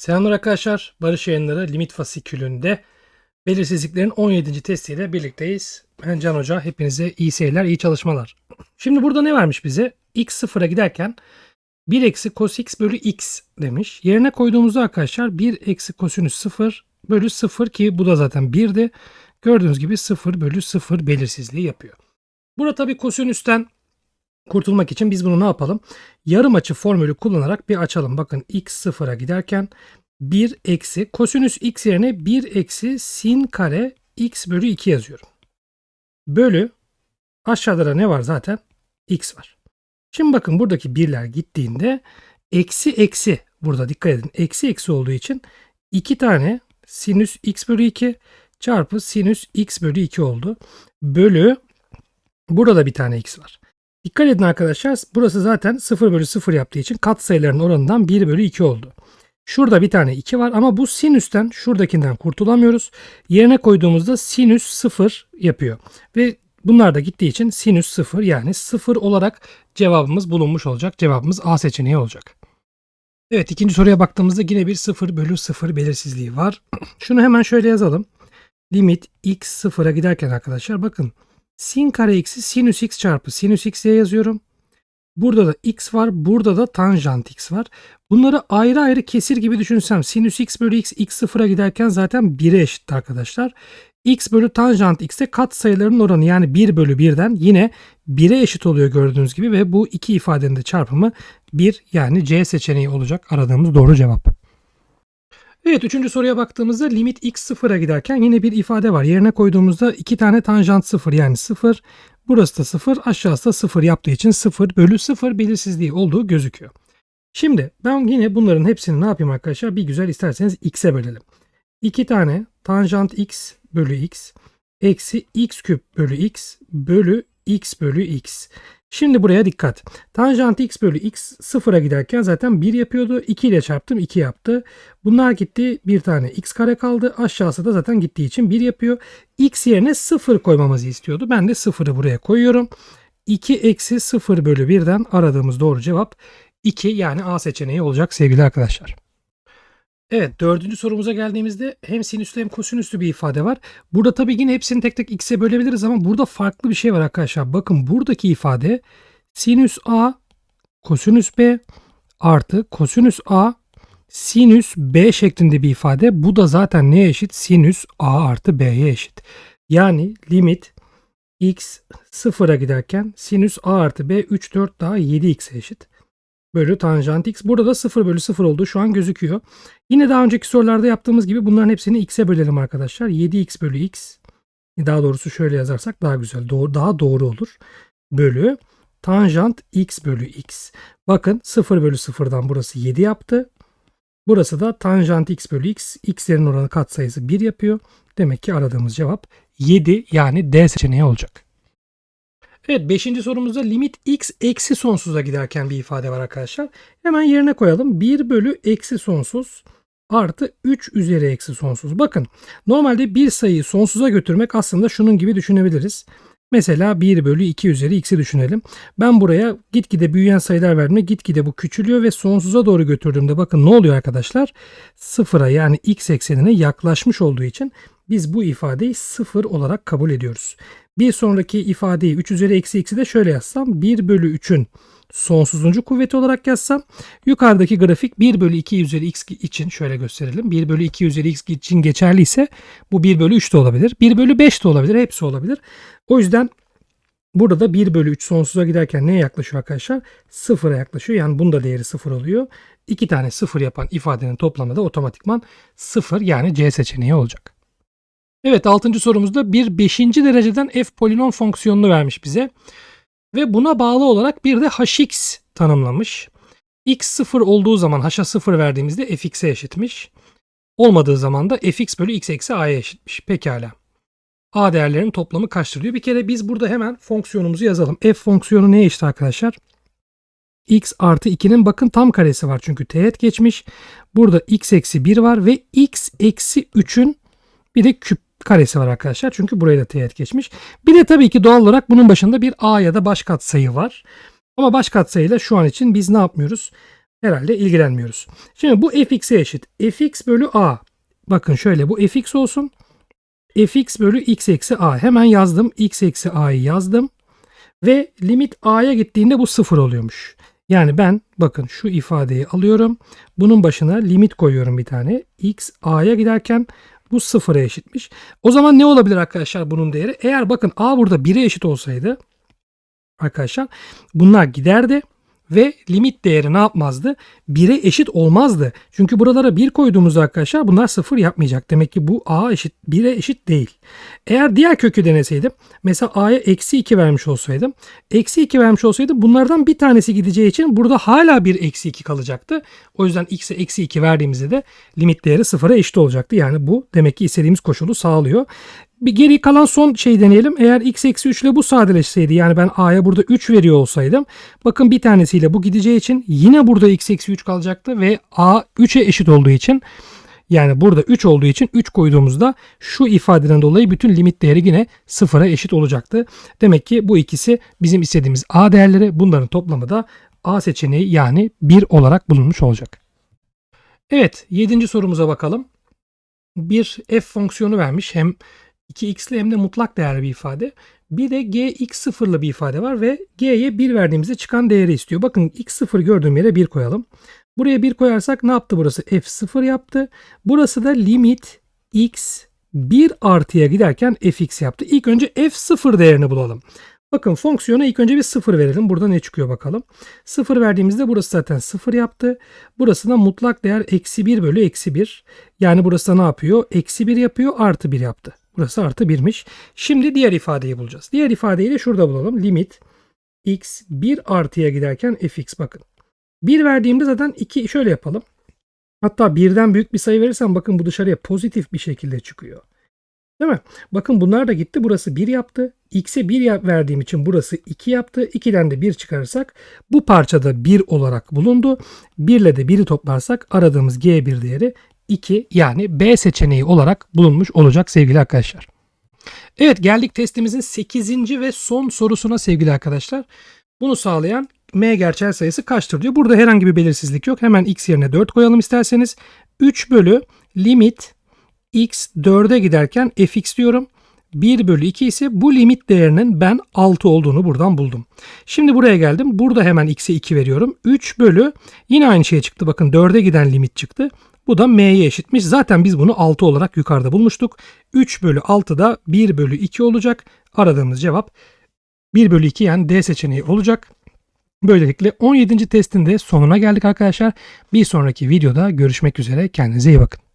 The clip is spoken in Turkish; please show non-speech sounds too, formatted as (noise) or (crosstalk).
Selamlar arkadaşlar. Barış Yayınları limit fasikülünde belirsizliklerin 17. testiyle birlikteyiz. Ben Can Hoca. Hepinize iyi seyirler, iyi çalışmalar. (clears throat) Şimdi burada ne vermiş bize? x sıfıra giderken 1 eksi cos x bölü x demiş. Yerine koyduğumuzda arkadaşlar 1 eksi kosinüs 0 bölü 0 ki bu da zaten 1'di. Gördüğünüz gibi 0 bölü 0 belirsizliği yapıyor. Burada tabii kosinüsten kurtulmak için biz bunu ne yapalım? Yarım açı formülü kullanarak bir açalım. Bakın x sıfıra giderken 1 eksi kosinüs x yerine 1 eksi sin kare x bölü 2 yazıyorum. Bölü aşağıda da ne var zaten? x var. Şimdi bakın buradaki birler gittiğinde eksi eksi burada dikkat edin. Eksi eksi olduğu için 2 tane sinüs x bölü 2 çarpı sinüs x bölü 2 oldu. Bölü burada bir tane x var. Dikkat edin arkadaşlar burası zaten 0 bölü 0 yaptığı için katsayıların oranından 1 bölü 2 oldu. Şurada bir tane 2 var ama bu sinüsten şuradakinden kurtulamıyoruz. Yerine koyduğumuzda sinüs 0 yapıyor. Ve bunlar da gittiği için sinüs 0 yani 0 olarak cevabımız bulunmuş olacak. Cevabımız A seçeneği olacak. Evet ikinci soruya baktığımızda yine bir 0 bölü 0 belirsizliği var. (clears throat) Şunu hemen şöyle yazalım. Limit x 0'a giderken arkadaşlar bakın sin kare eksi sinüs x çarpı sinüs x diye yazıyorum. Burada da x var. Burada da tanjant x var. Bunları ayrı ayrı kesir gibi düşünsem sinüs x bölü x x sıfıra giderken zaten 1'e eşitti arkadaşlar. x bölü tanjant x'e kat sayılarının oranı yani 1 bölü 1'den yine 1'e eşit oluyor gördüğünüz gibi ve bu iki ifadenin de çarpımı 1 yani C seçeneği olacak aradığımız doğru cevap. Evet üçüncü soruya baktığımızda limit x sıfıra giderken yine bir ifade var. Yerine koyduğumuzda iki tane tanjant sıfır yani sıfır. Burası da sıfır aşağısı da sıfır yaptığı için sıfır bölü sıfır belirsizliği olduğu gözüküyor. Şimdi ben yine bunların hepsini ne yapayım arkadaşlar? Bir güzel isterseniz x'e bölelim. 2 tane tanjant x bölü x eksi x küp bölü x bölü x bölü x. Şimdi buraya dikkat. Tanjant x bölü x sıfıra giderken zaten 1 yapıyordu. 2 ile çarptım 2 yaptı. Bunlar gitti bir tane x kare kaldı. Aşağısı da zaten gittiği için 1 yapıyor. x yerine 0 koymamızı istiyordu. Ben de 0'ı buraya koyuyorum. 2 eksi 0 bölü 1'den aradığımız doğru cevap 2 yani A seçeneği olacak sevgili arkadaşlar. Evet dördüncü sorumuza geldiğimizde hem sinüslü hem kosinüslü bir ifade var. Burada tabii yine hepsini tek tek x'e bölebiliriz ama burada farklı bir şey var arkadaşlar. Bakın buradaki ifade sinüs a kosinüs b artı kosinüs a sinüs b şeklinde bir ifade. Bu da zaten neye eşit? Sinüs a artı b'ye eşit. Yani limit x sıfıra giderken sinüs a artı b 3 4 daha 7x'e eşit bölü tanjant x. Burada da 0 bölü 0 olduğu şu an gözüküyor. Yine daha önceki sorularda yaptığımız gibi bunların hepsini x'e bölelim arkadaşlar. 7x bölü x. Daha doğrusu şöyle yazarsak daha güzel. Doğru, daha doğru olur. Bölü tanjant x bölü x. Bakın 0 bölü 0'dan burası 7 yaptı. Burası da tanjant x bölü x. x'lerin oranı katsayısı 1 yapıyor. Demek ki aradığımız cevap 7 yani D seçeneği olacak. Evet 5. sorumuzda limit x eksi sonsuza giderken bir ifade var arkadaşlar. Hemen yerine koyalım. 1 bölü eksi sonsuz artı 3 üzeri eksi sonsuz. Bakın normalde bir sayıyı sonsuza götürmek aslında şunun gibi düşünebiliriz. Mesela 1 bölü 2 üzeri x'i düşünelim. Ben buraya gitgide büyüyen sayılar verdiğimde gitgide bu küçülüyor ve sonsuza doğru götürdüğümde bakın ne oluyor arkadaşlar? Sıfıra yani x eksenine yaklaşmış olduğu için biz bu ifadeyi sıfır olarak kabul ediyoruz. Bir sonraki ifadeyi 3 üzeri eksi x'i de şöyle yazsam 1 bölü 3'ün sonsuzuncu kuvveti olarak yazsam yukarıdaki grafik 1 bölü 2 üzeri x için şöyle gösterelim. 1 bölü 2 üzeri x için geçerli ise bu 1 bölü 3 de olabilir. 1 bölü 5 de olabilir. Hepsi olabilir. O yüzden burada da 1 bölü 3 sonsuza giderken neye yaklaşıyor arkadaşlar? Sıfıra yaklaşıyor. Yani bunda değeri sıfır oluyor. İki tane sıfır yapan ifadenin toplamı da otomatikman sıfır yani C seçeneği olacak. Evet 6. sorumuzda bir 5. dereceden f polinom fonksiyonunu vermiş bize. Ve buna bağlı olarak bir de hx tanımlamış. x 0 olduğu zaman h'a 0 verdiğimizde fx'e eşitmiş. Olmadığı zaman da fx bölü x eksi a'ya eşitmiş. Pekala. a değerlerinin toplamı kaçtır diyor. Bir kere biz burada hemen fonksiyonumuzu yazalım. f fonksiyonu neye eşit arkadaşlar? x artı 2'nin bakın tam karesi var çünkü teğet geçmiş. Burada x eksi 1 var ve x eksi 3'ün bir de küp karesi var arkadaşlar. Çünkü burayı da teğet geçmiş. Bir de tabii ki doğal olarak bunun başında bir a ya da baş katsayı var. Ama baş katsayıyla şu an için biz ne yapmıyoruz? herhalde ilgilenmiyoruz. Şimdi bu fx'e eşit. fx bölü a. Bakın şöyle bu fx olsun. fx bölü x eksi a. Hemen yazdım. x eksi a'yı yazdım. Ve limit a'ya gittiğinde bu sıfır oluyormuş. Yani ben bakın şu ifadeyi alıyorum. Bunun başına limit koyuyorum bir tane. x a'ya giderken bu sıfıra eşitmiş. O zaman ne olabilir arkadaşlar bunun değeri? Eğer bakın a burada 1'e eşit olsaydı arkadaşlar bunlar giderdi ve limit değeri ne yapmazdı? 1'e eşit olmazdı. Çünkü buralara 1 koyduğumuzda arkadaşlar bunlar 0 yapmayacak. Demek ki bu a eşit 1'e eşit değil. Eğer diğer kökü deneseydim mesela a'ya eksi 2 vermiş olsaydım eksi 2 vermiş olsaydı bunlardan bir tanesi gideceği için burada hala bir eksi 2 kalacaktı. O yüzden x'e eksi 2 verdiğimizde de limit değeri 0'a eşit olacaktı. Yani bu demek ki istediğimiz koşulu sağlıyor. Bir geri kalan son şey deneyelim. Eğer x eksi 3 ile bu sadeleşseydi yani ben a'ya burada 3 veriyor olsaydım. Bakın bir tanesiyle bu gideceği için yine burada x eksi 3 kalacaktı ve a 3'e eşit olduğu için yani burada 3 olduğu için 3 koyduğumuzda şu ifadeden dolayı bütün limit değeri yine sıfıra eşit olacaktı. Demek ki bu ikisi bizim istediğimiz a değerleri bunların toplamı da a seçeneği yani 1 olarak bulunmuş olacak. Evet 7. sorumuza bakalım. Bir f fonksiyonu vermiş hem 2x'li hem de mutlak değerli bir ifade. Bir de gx0'lı bir ifade var ve g'ye 1 verdiğimizde çıkan değeri istiyor. Bakın x0 gördüğüm yere 1 koyalım. Buraya 1 koyarsak ne yaptı burası? f0 yaptı. Burası da limit x 1 artıya giderken fx yaptı. İlk önce f0 değerini bulalım. Bakın fonksiyona ilk önce bir 0 verelim. Burada ne çıkıyor bakalım. 0 verdiğimizde burası zaten 0 yaptı. Burası da mutlak değer eksi 1 bölü eksi 1. Yani burası da ne yapıyor? Eksi 1 yapıyor artı 1 yaptı. Burası artı 1'miş. Şimdi diğer ifadeyi bulacağız. Diğer ifadeyi de şurada bulalım. Limit x 1 artıya giderken fx bakın. 1 verdiğimde zaten 2 şöyle yapalım. Hatta birden büyük bir sayı verirsem bakın bu dışarıya pozitif bir şekilde çıkıyor. Değil mi? Bakın bunlar da gitti. Burası 1 yaptı. X'e 1 verdiğim için burası 2 yaptı. 2'den de 1 çıkarırsak bu parçada 1 olarak bulundu. 1 ile de 1'i toplarsak aradığımız G1 değeri 2 yani B seçeneği olarak bulunmuş olacak sevgili arkadaşlar. Evet geldik testimizin 8. ve son sorusuna sevgili arkadaşlar. Bunu sağlayan m gerçel sayısı kaçtır diyor. Burada herhangi bir belirsizlik yok. Hemen x yerine 4 koyalım isterseniz. 3 bölü limit x 4'e giderken fx diyorum. 1 bölü 2 ise bu limit değerinin ben 6 olduğunu buradan buldum. Şimdi buraya geldim. Burada hemen x'e 2 veriyorum. 3 bölü yine aynı şey çıktı. Bakın 4'e giden limit çıktı. Bu da m'ye eşitmiş. Zaten biz bunu 6 olarak yukarıda bulmuştuk. 3 bölü 6 da 1 bölü 2 olacak. Aradığımız cevap 1 bölü 2 yani D seçeneği olacak. Böylelikle 17. testin de sonuna geldik arkadaşlar. Bir sonraki videoda görüşmek üzere. Kendinize iyi bakın.